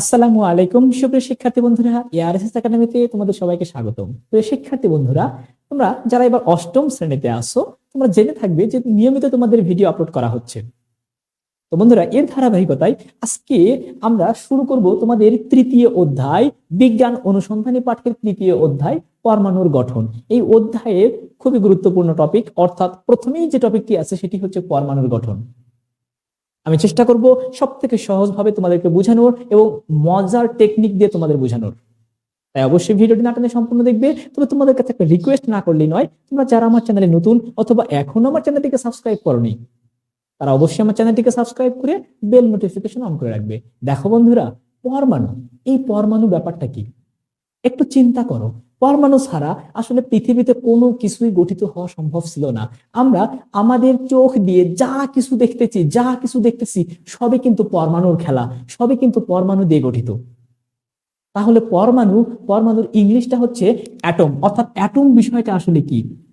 আসসালামু আলাইকুম, সুপ্রিয় শিক্ষার্থী বন্ধুরা। এআরএসএস একাডেমিতে তোমাদের সবাইকে স্বাগতম। প্রিয় শিক্ষার্থী বন্ধুরা, তোমরা যারা এবার অষ্টম শ্রেণীতে আসো তোমরা জেনে থাকবে যে নিয়মিত তোমাদের ভিডিও আপলোড করা হচ্ছে। তো বন্ধুরা, এর ধারাবাহিকতায় আজকে আমরা শুরু করব তোমাদের তৃতীয় অধ্যায়, বিজ্ঞান অনুসন্ধানী পাঠের তৃতীয় অধ্যায়, পরমাণুর গঠন। এই অধ্যায়ের খুবই গুরুত্বপূর্ণ টপিক অর্থাৎ প্রথমেই যে টপিকটি আছে, সেটি হচ্ছে পরমাণুর গঠন। আমি চেষ্টা করব সব থেকে সহজভাবে তোমাদেরকে বোঝানোর এবং মজার টেকনিক দিয়ে তোমাদের বোঝানোর। তাই অবশ্যই ভিডিওটি না টানে সম্পূর্ণ দেখবে। তবে তোমাদের কাছে একটা রিকোয়েস্ট না করলেই নয়, তোমরা যারা আমার চ্যানেলে নতুন অথবা এখনও আমার চ্যানেলটিকে সাবস্ক্রাইব করনি, তারা অবশ্যই আমার চ্যানেলটিকে সাবস্ক্রাইব করে বেল নোটিফিকেশন অন করে রাখবে। দেখো বন্ধুরা, পরমাণু, এই পরমাণু ব্যাপারটা কি? একটু চিন্তা করো। পরমাণু ছাড়া আসলে পৃথিবীতে কোনো কিছুই গঠিত হওয়া সম্ভব ছিল না। আমরা আমাদের চোখ দিয়ে যা কিছু দেখতেছি, যা কিছু দেখতেছি, সবই কিন্তু পরমাণুর খেলা, সবই কিন্তু পরমাণু দিয়ে গঠিত। তাহলে পরমাণু, পরমাণুর ইংলিশটা হচ্ছে অ্যাটম অর্থাৎ অ্যাটম বিষয়টা আসলে কি?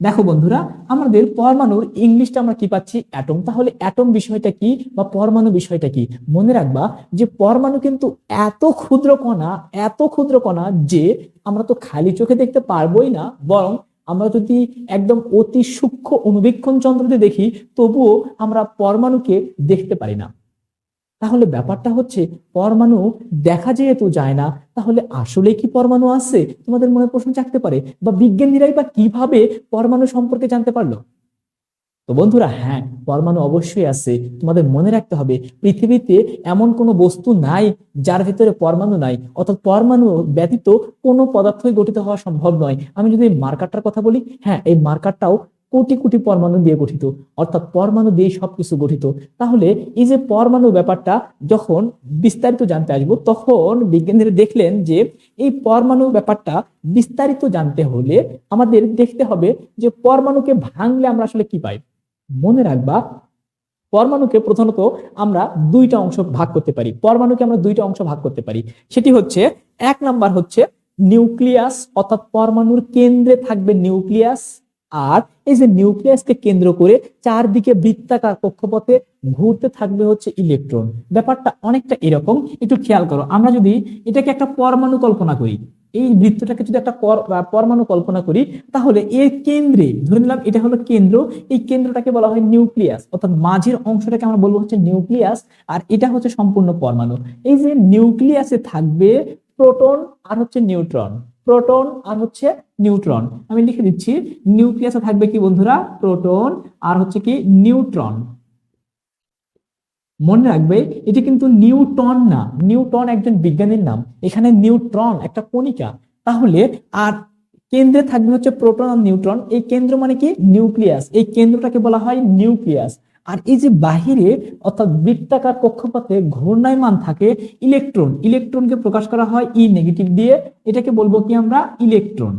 দেখো বন্ধুরা, আমাদের পরমাণুর ইংলিশটা আমরা কি পাচ্ছি? অ্যাটম তাহলে অ্যাটম বিষয়টা কি বা পরমাণু বিষয়টা কি? মনে রাখবা যে পরমাণু কিন্তু এত ক্ষুদ্র কণা, এত ক্ষুদ্র কণা যে আমরা তো খালি চোখে দেখতে পারবোই না, বরং আমরা যদি একদম অতি সূক্ষ্ম অনুবীক্ষণ যন্ত্রতে দেখি, তবুও আমরা পরমাণুকে দেখতে পারি না। তাহলে ব্যাপারটা হচ্ছে পরমাণু দেখা যেহেতু যায় না, তাহলে আসলে কি পরমাণু আছে? তোমাদের মনে প্রশ্ন জাগতে পারে। বা বিজ্ঞানীরাই বা কীভাবে পরমাণু সম্পর্কে জানতে পারল? তো বন্ধুরা হ্যাঁ পরমাণু অবশ্যই আছে। তোমাদের মনে রাখতে হবে, পৃথিবীতে এমন কোনো বস্তু নাই যার ভিতরে পরমাণু নাই। অর্থাৎ পরমাণু ব্যতীত কোনো পদার্থই গঠিত হওয়া সম্ভব নয়। আমি যদি মার্কারটার কথা বলি হ্যাঁ এই মার্কারটাও কোটি কোটি পরমাণু দিয়ে গঠিত, অর্থাৎ পরমাণু দিয়ে সবকিছু গঠিত। তাহলে এই যে পরমাণু ব্যাপারটা যখন বিস্তারিত জানতে আসব, তখন বিজ্ঞানীরা দেখলেন যে এই পরমাণু ব্যাপারটা বিস্তারিত জানতে হলে আমাদের দেখতে হবে যে পরমাণুকে ভাঙলে আমরা আসলে কি পাই। মনে রাখবা, পরমাণুকে প্রধানত আমরা দুইটা অংশ ভাগ করতে পারি, পরমাণুকে আমরা দুইটা অংশ ভাগ করতে পারি। সেটি হচ্ছে, এক নাম্বার হচ্ছে নিউক্লিয়াস, অর্থাৎ পরমাণুর কেন্দ্রে থাকবে নিউক্লিয়াস আর এই যে নিউক্লিয়াসকে কেন্দ্র করে চারদিকে বৃত্তাকার কক্ষপথে ঘুরতে থাকবে হচ্ছে ইলেকট্রন। ব্যাপারটা অনেকটা এরকম। একটু খেয়াল করো, আমরা যদি এটাকে একটা পরমাণু কল্পনা করি, এই বৃত্তটাকে যদি একটা পরমাণু কল্পনা করি, তাহলে এর কেন্দ্রে, ধরে নিলাম এটা হলো কেন্দ্র, এই কেন্দ্রটাকে বলা হয় নিউক্লিয়াস, অর্থাৎ মাঝের অংশটাকে আমরা বলব হচ্ছে নিউক্লিয়াস, আর এটা হচ্ছে সম্পূর্ণ পরমাণু। এই যে নিউক্লিয়াসে থাকবে প্রোটন আর হচ্ছে নিউট্রন। প্রোটন আর হচ্ছে নিউট্রন। আমি লিখে দিচ্ছি, নিউক্লিয়াসে থাকবে কি বন্ধুরা? প্রোটন, আর হচ্ছে কি নিউট্রন। মনে রাখবে, এটি কিন্তু নিউটন না। নিউটন একজন বিজ্ঞানীর নাম। এখানে নিউট্রন একটা কণিকা। তাহলে, আর কেন্দ্রে থাকবে হচ্ছে প্রোটন আর নিউট্রন। এই কেন্দ্র মানে কি? নিউক্লিয়াস। এই কেন্দ্রটাকে বলা হয় নিউক্লিয়াস। আর এই যে বাহিরে, অর্থাৎ বৃত্তাকার কক্ষপথে ঘূর্ণায়মান থাকে ইলেকট্রন। ইলেকট্রনকে প্রকাশ করা হয় ই নেগেটিভ দিয়ে। এটাকে বলব কি আমরা? ইলেকট্রন।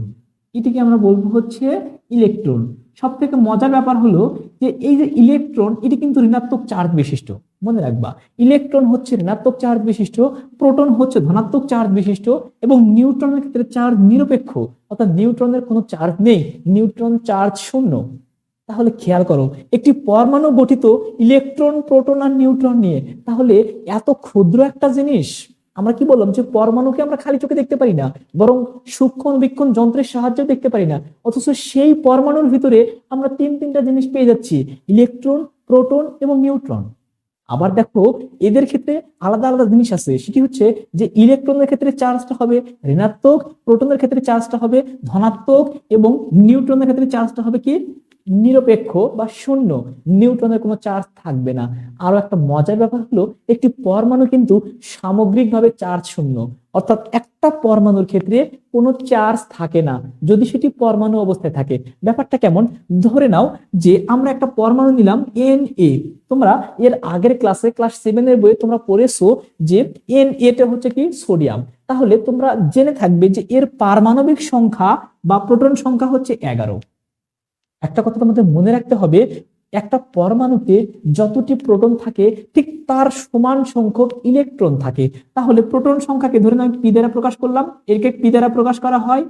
এটিকে আমরা বলব হচ্ছে ইলেকট্রন। সব থেকে মজার ব্যাপার হলো যে এই যে ইলেকট্রন, এটি কিন্তু ঋণাত্মক চার্জ বিশিষ্ট। মনে রাখবা, ইলেকট্রন হচ্ছে ঋণাত্মক চার্জ বিশিষ্ট, প্রোটন হচ্ছে ধনাত্মক চার্জ বিশিষ্ট এবং নিউট্রনের ক্ষেত্রে চার্জ নিরপেক্ষ। অর্থাৎ নিউট্রনের কোনো চার্জ নেই, নিউট্রন চার্জ শূন্য। তাহলে খেয়াল করো, একটি পরমাণু গঠিত ইলেকট্রন, প্রোটন আর নিউট্রন নিয়ে, তাহলে এত ক্ষুদ্র একটা জিনিস, আমরা কি বললাম যে পরমাণুকে আমরা খালি চোখে দেখতে পারি না, বরং সূক্ষ্ম বিক্ষণ যন্ত্রের সাহায্যে দেখতে পারি না, অথচ সেই পরমাণুর ভিতরে আমরা তিন তিনটা জিনিস পেয়ে যাচ্ছি, ইলেকট্রন, প্রোটন এবং নিউট্রন। আবার দেখো, এদের ক্ষেত্রে আলাদা আলাদা জিনিস আছে, সেটি হচ্ছে যে ইলেকট্রনের ক্ষেত্রে চার্জটা হবে ঋণাত্মক, প্রোটনের ক্ষেত্রে চার্জটা হবে ধনাত্মক এবং নিউট্রনের ক্ষেত্রে চার্জটা হবে কি? নিরপেক্ষ বা শূন্য নিউট্রনের কোনো চার্জ থাকবে না। আরও একটা মজার ব্যাপার হলো, একটি পরমাণু কিন্তু সামগ্রিকভাবে চার্জ শূন্য। অর্থাৎ একটা পরমাণুর ক্ষেত্রে কোনো চার্জ থাকে না, যদি সেটি পরমাণু অবস্থায় থাকে। ব্যাপারটা কেমন? ধরে নাও যে আমরা একটা পরমাণু নিলাম এন এ তোমরা এর আগের ক্লাসে ক্লাস সেভেনের বইয়ে তোমরা পড়েছো যে এন এটা হচ্ছে কি? সোডিয়াম তাহলে তোমরা জেনে থাকবে যে এর পারমাণবিক সংখ্যা বা প্রোটন সংখ্যা হচ্ছে এগারো। একটা কথা তোমাদের মনে রাখতে হবে, একটা পরমাণুতে যতটি প্রোটন থাকে, ঠিক তার সমান সংখ্যক ইলেকট্রন থাকে। তাহলে প্রোটন সংখ্যাকে ধরে আমি পি দ্বারা প্রকাশ করলাম, এরকে পি দ্বারা প্রকাশ করা হয়,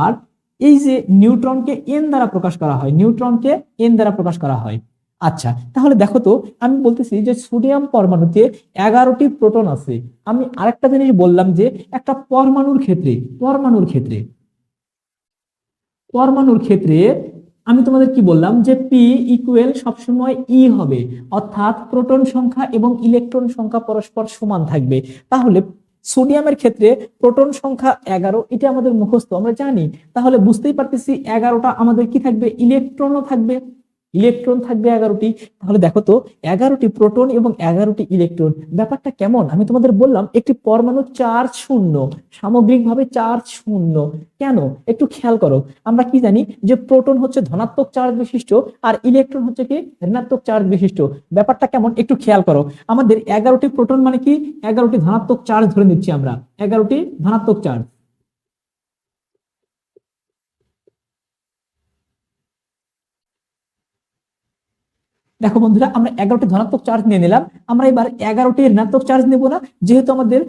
আর এই যে নিউট্রনকে এন দ্বারা প্রকাশ করা হয়, নিউট্রনকে এন দ্বারা প্রকাশ করা হয়। আচ্ছা তাহলে দেখো তো, আমি বলতেছি যে সোডিয়াম পরমাণুতে এগারোটি প্রোটন আছে। আমি আরেকটা জিনিস বললাম যে, একটা পরমাণুর ক্ষেত্রে পরমাণুর ক্ষেত্রে পরমাণুর ক্ষেত্রে আমি তোমাদের কি বললাম যে পি ইকুয়েল সবসময় ই হবে, অর্থাৎ প্রোটন সংখ্যা এবং ইলেকট্রন সংখ্যা পরস্পর সমান থাকবে। তাহলে সোডিয়ামের ক্ষেত্রে প্রোটন সংখ্যা এগারো, এটা আমাদের মুখস্থ, আমরা জানি। তাহলে বুঝতেই পারতেছি এগারোটা আমাদের কি থাকবে? ইলেকট্রনও থাকবে। ইলেকট্রন থাকবে এগারোটি। তাহলে দেখো তো, এগারোটি প্রোটন এবং এগারোটি ইলেকট্রন ব্যাপারটা কেমন? আমি তোমাদের বললাম, একটি পরমাণু চার্জ শূন্য, সামগ্রিকভাবে চার্জ শূন্য। কেন? একটু খেয়াল করো, আমরা কি জানি যে প্রোটন হচ্ছে ধনাত্মক চার্জ বিশিষ্ট আর ইলেকট্রন হচ্ছে কি ঋণাত্মক চার্জ বিশিষ্ট। ব্যাপারটা কেমন? একটু খেয়াল করো। আমাদের এগারোটি প্রোটন মানে কি? এগারোটি ধনাত্মক চার্জ ধরে নিচ্ছি আমরা। এগারোটি ধনাত্মক চার্জ। দেখো বন্ধুরা, আমরা এগারোটি ধনাত্মক চার্জ নিয়ে নিলাম। আমরা এবার এগারোটি ঋণাত্মক চার্জ নেব না, যেহেতু আমাদের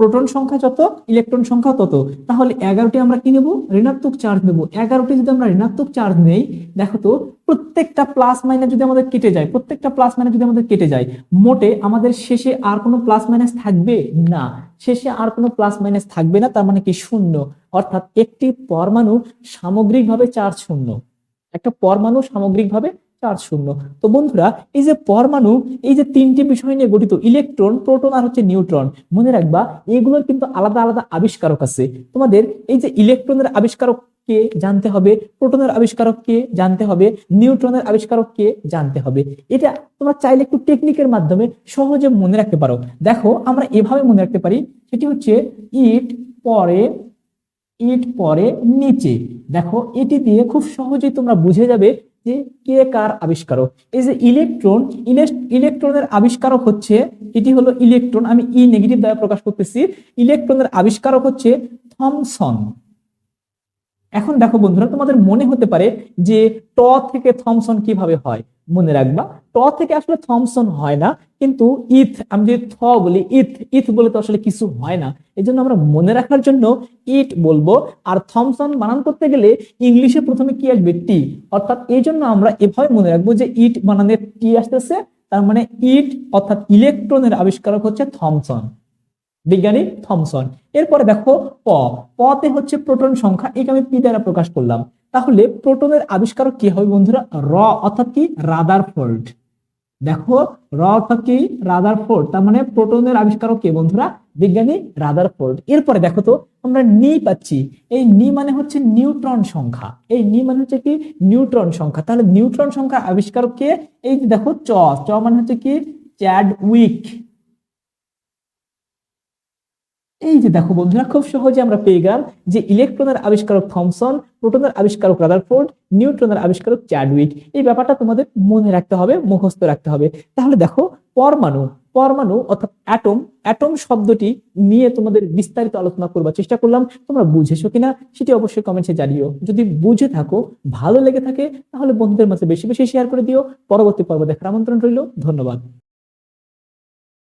প্রোটন সংখ্যা যত ইলেকট্রন সংখ্যা তত। তাহলে এগারোটি আমরা কি নেব? ঋণাত্মক চার্জ নেব। এগারোটি যদি আমরা ঋণাত্মক চার্জ নেই, দেখো তো, প্রত্যেকটা প্লাস মাইনাস যদি আমাদের কেটে যায়, প্রত্যেকটা প্লাস মাইনাস যদি আমাদের কেটে যায়, মোটে আমাদের শেষে আর কোনো প্লাস মাইনাস থাকবে? না। শেষে আর কোনো প্লাস মাইনাস থাকবে না, তার মানে কি শূন্য? অর্থাৎ একটি পরমাণু সামগ্রিকভাবে চার্জ শূন্য। একটা পরমাণু সামগ্রিকভাবে চার্জ শূন্য। তো বন্ধুরা, এই যে পরমাণু, এই যে তিনটি বিষয় নিয়ে গঠিত, ইলেকট্রন, প্রোটন আর হচ্ছে নিউট্রন, মনে রাখবা, এগুলোর কিন্তু আলাদা আলাদা আবিষ্কারক আছে। তোমাদের এই যে ইলেকট্রনের আবিষ্কারক কে জানতে হবে, প্রোটনের আবিষ্কারক কে জানতে হবে, নিউট্রনের আবিষ্কারক কে জানতে হবে। এটা তোমরা চাইলে একটু টেকনিকের মাধ্যমে সহজে মনে রাখতে পারো। দেখো, আমরা এভাবে মনে রাখতে পারি, সেটি হচ্ছে ইট পরে ইট পরে নিচে। দেখো, এটি দিয়ে খুব সহজেই তোমরা বুঝে যাবে যে কে কার আবিষ্কারক? এই যে ইলেকট্রন ইলেকট্রনের আবিষ্কারক হচ্ছে, এটি হলো ইলেকট্রন আমি ই নেগেটিভ দ্বারা প্রকাশ করতেছি। ইলেকট্রনের আবিষ্কারক হচ্ছে থমসন। এখন দেখো বন্ধুরা, তোমাদের মনে হতে পারে যে ট থেকে থমসন কীভাবে হয়? মনে রাখবা, ট থেকে আসলে থমসন হয় না, কিন্তু ইথ, আমি যদি থ বলি, ইথ ইথ বলে তো আসলে কিছু হয় না। এই জন্য আমরা মনে রাখার জন্য ইট বলব, আর থমসন বানান করতে গেলে ইংলিশে প্রথমে কি আসবে? টি। অর্থাৎ এই জন্য আমরা এভাবে মনে রাখব যে ইট বানানের টি আসতেছে, তার মানে ইট অর্থাৎ ইলেকট্রনের আবিষ্কারক হচ্ছে থমসন। বিজ্ঞানী থমসন। এরপরে দেখো প। পতে হচ্ছে প্রোটন সংখ্যা, একে আমি পি দ্বারা প্রকাশ করলাম। তাহলে প্রোটনের আবিষ্কারক কি হবে বন্ধুরা? র, অর্থাৎ কি? রাদার ফোল্ড দেখো, র অর্থাৎ কি? রাদার ফোল্ড তার মানে প্রোটনের আবিষ্কারক কে বন্ধুরা? বিজ্ঞানী রাদার ফোল্ড এরপরে দেখো তো, আমরা নি পাচ্ছি। এই নি মানে হচ্ছে নিউট্রন সংখ্যা। এই নি মানে হচ্ছে কি? নিউট্রন সংখ্যা। তাহলে নিউট্রন সংখ্যা আবিষ্কারক কে? এই দেখো, চ। চ মানে হচ্ছে কি? চ্যাড উইক এই যে দেখো বন্ধুরা, খুব সহজে আমরা পেয়ে গেলাম যে ইলেকট্রনের আবিষ্কারক থমসন প্রোটনের আবিষ্কারক রাদারফোর্ড নিউট্রনের আবিষ্কারক চ্যাডউইক এই ব্যাপারটা তোমাদের মনে রাখতে হবে, মুখস্থ রাখতে হবে। তাহলে দেখো, পরমাণু পরমাণু অর্থাৎ অ্যাটম অ্যাটম শব্দটি নিয়ে তোমাদের বিস্তারিত আলোচনা করবার চেষ্টা করলাম। তোমরা বুঝেছ কিনা, সেটি অবশ্যই কমেন্টে জানিও। যদি বুঝে থাকো, ভালো লেগে থাকে, তাহলে বন্ধুদের মাঝে বেশি বেশি শেয়ার করে দিও। পরবর্তী পর্ব দেখার আমন্ত্রণ রইল। ধন্যবাদ।